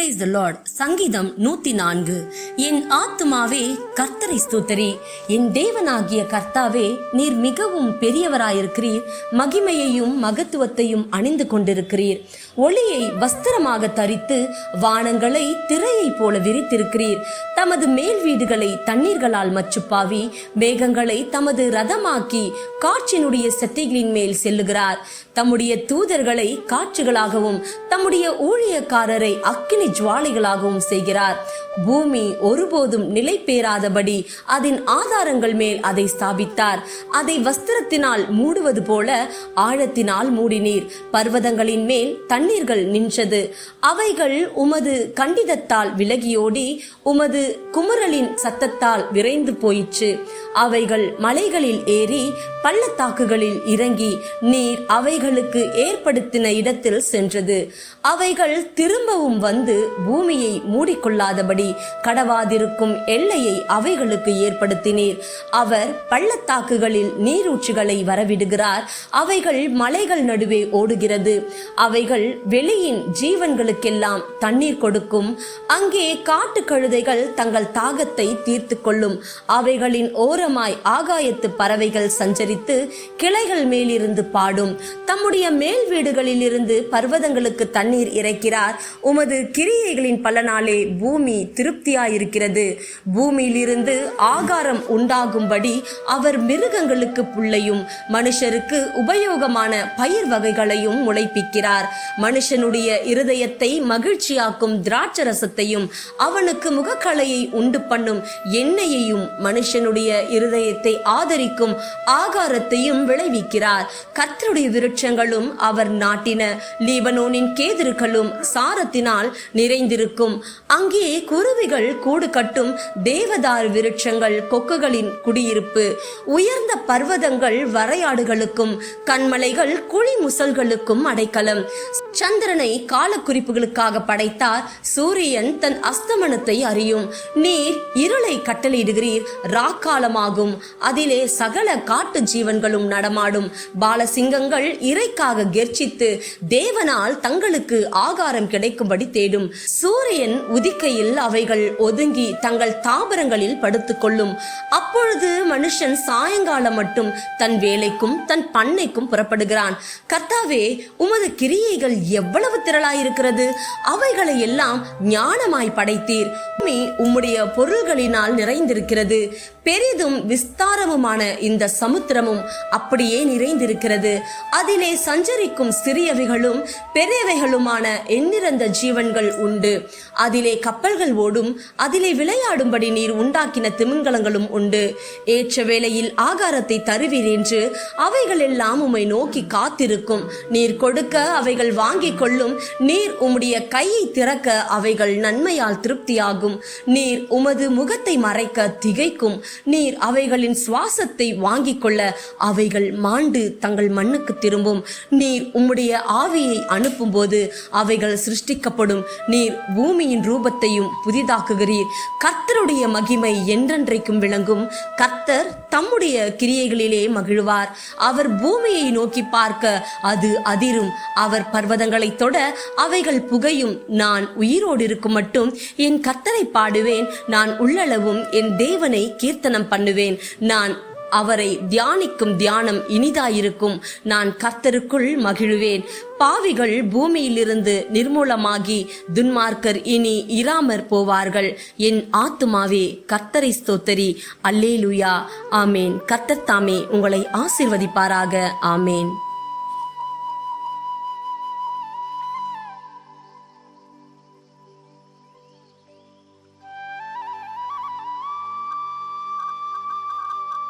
Praise the Lord சங்கீதம் நூத்தி நான்கு என் ஆத்துமாவே கர்த்தரை ஸ்தூத்தரி. என் தேவனாகிய கர்த்தாவே நீர் மிகவும் பெரியவராயிருக்கிறீர். மகிமையையும் மகத்துவத்தையும் அணிந்து கொண்டிருக்கிறீர். ஒளியை வஸ்திரமாக தரித்து வானங்களை திரையைப் போல விரித்திருக்கிறீர். தமது மேல் வீடுகளை தண்ணீர்களால் மச்சுப்பாவி மேகங்களை தமது ரதமாக்கி காற்றினுடைய செட்டைகளின் மேல் செல்லுகிறார். தம்முடைய தூதர்களை காற்றுகளாகவும் தம்முடைய ஊழியக்காரரை அக்கினி ஜுவாலைகளாகவும் செய்கிறார். பூமி ஒருபோதும் நிலை பெறாதபடி அதன் ஆதாரங்கள் மேல் அதை ஸ்தாபித்தார். அதை வஸ்திரத்தினால் மூடுவது போல ஆழத்தினால் மூடினீர். பர்வதங்களின் மேல் தண்ணீர்கள் நின்றது. அவைகள் உமது கண்டிதத்தால் விலகியோடி உமது குமுறலின் சத்தத்தால் விரைந்து போயிற்று. அவைகள் மலைகளில் ஏறி பள்ளத்தாக்குகளில் இறங்கி நீர் அவைகளுக்கு ஏற்படுத்தின இடத்தில் சென்றது. அவைகள் திரும்பவும் வந்து பூமியை மூடிக்கொள்ளாதபடி கடவாதிருக்கும் எல்லையை அவைகளுக்கு ஏற்படுத்தினீர். அவர் பள்ளத்தாக்குகளில் நீரூற்றுகளை வரவிடுகிறார். அவைகள் மலைகள் நடுவே ஓடுகிறது. அவைகள் வெளியின் ஜீவன்களுக்கெல்லாம் தண்ணீர் கொடுக்கும். அங்கே காட்டு கழுதைகள் தங்கள் தாகத்தை தீர்த்து கொள்ளும். அவைகளின் ஓரமாய் ஆகாயத்து பறவைகள் சஞ்சரித்து கிளைகள் மேலிருந்து பாடும். தம்முடைய மேல் வீடுகளில் இருந்து பர்வதங்களுக்கு தண்ணீர் இறைக்கிறார். உமது கிரியைகளின் பலனாலே பூமி திருப்தியாயிருக்கிறது. பூமியிலிருந்து ஆகாரம் உண்டாகும்படி அவர் மிருகங்களுக்கு புள்ளையும் மனுஷருக்கு உபயோகமான பயிர் வகைகளையும் முளைப்பிக்கிறார். மனுஷனுடைய இருதயத்தை மகிழ்ச்சியாக்கும் திராட்சரசத்தையும் அவனுக்கு முகக்கலையை உண்டு பண்ணும் எண்ணெயையும் மனுஷனுடைய இருதயத்தை ஆதரிக்கும் ஆகாரத்தையும் விளைவிக்கிறார். கத்தருடைய விருட்சங்களும் அவர் நாட்டின லீபனோனின் கேதிர்களும் சாரத்தினால் நிறைந்திருக்கும். அங்கே குருவிகள் கூடு கட்டும் தேவதார் விருட்சங்கள் கொக்குகளின் குடியிருப்பு. உயர்ந்த பர்வதங்கள் வரையாடுகளுக்கும் கண்மலைகள் குழி முசல்களுக்கும் அடைக்கலம். சந்திரனை காலக்குறிப்புகளுக்காக படைத்தார் சூரியன் தன் அஸ்தமனத்தை அறியும். நீர் இருளை கட்டளையிடுகிறீர் ராக்காலமாகும். அதிலே சகல காட்டு ஜீவன்களும் நடமாடும். பாலசிங்கங்கள் இறைக்காக கெர்ச்சித்து தேவனால் தங்களுக்கு ஆகாரம் கிடைக்கும்படி தேடும். சூரியன் உதிக்கையில் அவைகள் ஒதுங்கி தங்கள் தாபரங்களில் படுத்துக்கொள்ளும். அப்பொழுது மனுஷன் சாயங்காலம் மட்டும் தன் வேலைக்கும் தன் பண்ணைக்கும் புறப்படுகிறான். கர்த்தாவே உமது கிரியைகள் எவ்வளவு திரளாயிருக்கிறது? அவைகளை எல்லாம் ஞானமாய் படைத்தீர். பூமி உம்முடைய பொருள்களினால் நிறைந்திருக்கிறது. பெரிதும் விஸ்தாரமுமான இந்த சமுத்திரமும் அப்படியே நிறைந்திருக்கிறது. அதிலே சஞ்சரிக்கும் சிறியவைகளும் பெரியவைகளுமான எண்ணிறந்த ஜீவன்கள் உண்டு. அதிலே கப்பல்கள் ஓடும் அதிலே விளையாடும்படி நீர் உண்டாக்கின திமிங்கலங்களும் உண்டு. ஏற்ற வேளையில் ஆகாரத்தை தருவீர் என்று அவைகள் எல்லாம் உம்மை நோக்கி காத்திருக்கும். நீர் கொடுக்க அவைகள் வாங்கிக் கொள்ளும் நீர் உம்முடைய கையை திறக்க அவைகள் நன்மையால் திருப்தியாகும். நீர் உமது முகத்தை மறைக்க திகைக்கும். நீர் அவைகளின் சுவாசத்தை வாங்கிக் கொள்ள அவைகள் மாண்டு தங்கள் மண்ணுக்கு திரும்பும். நீர் உம்முடைய ஆவியை அனுப்பும்போது அவைகள் சிருஷ்டிக்கப்படும். நீர் பூமியின் ரூபத்தையும் புதிதாக்குகிறீர். கர்த்தருடைய மகிமை என்றென்றைக்கும் விளங்கும். கர்த்தர் தம்முடைய கிரியைகளிலே மகிழ்வார். அவர் பூமியை நோக்கி பார்க்க அது அதிரும். அவர் பர்வதங்களை தொட அவைகள் புகையும். நான் உயிரோடு இருக்கும் மட்டும். என் கர்த்தரை பாடுவேன். நான் உள்ளளவும் என் தேவனை கீர்த்தனம் பண்ணுவேன். நான் அவரை தியானிக்கும் தியானம் இனிதாயிருக்கும். நான் கர்த்தருக்குள் மகிழுவேன். பாவிகள் பூமியிலிருந்து நிர்மூலமாகி துன்மார்க்கர் இனி இராமற் போவார்கள். என் ஆத்துமாவே கர்த்தரை ஸ்தோத்தரி. அல்லேலுயா. ஆமேன். கர்த்தர் தாமே உங்களை ஆசிர்வதிப்பாராக. ஆமேன்.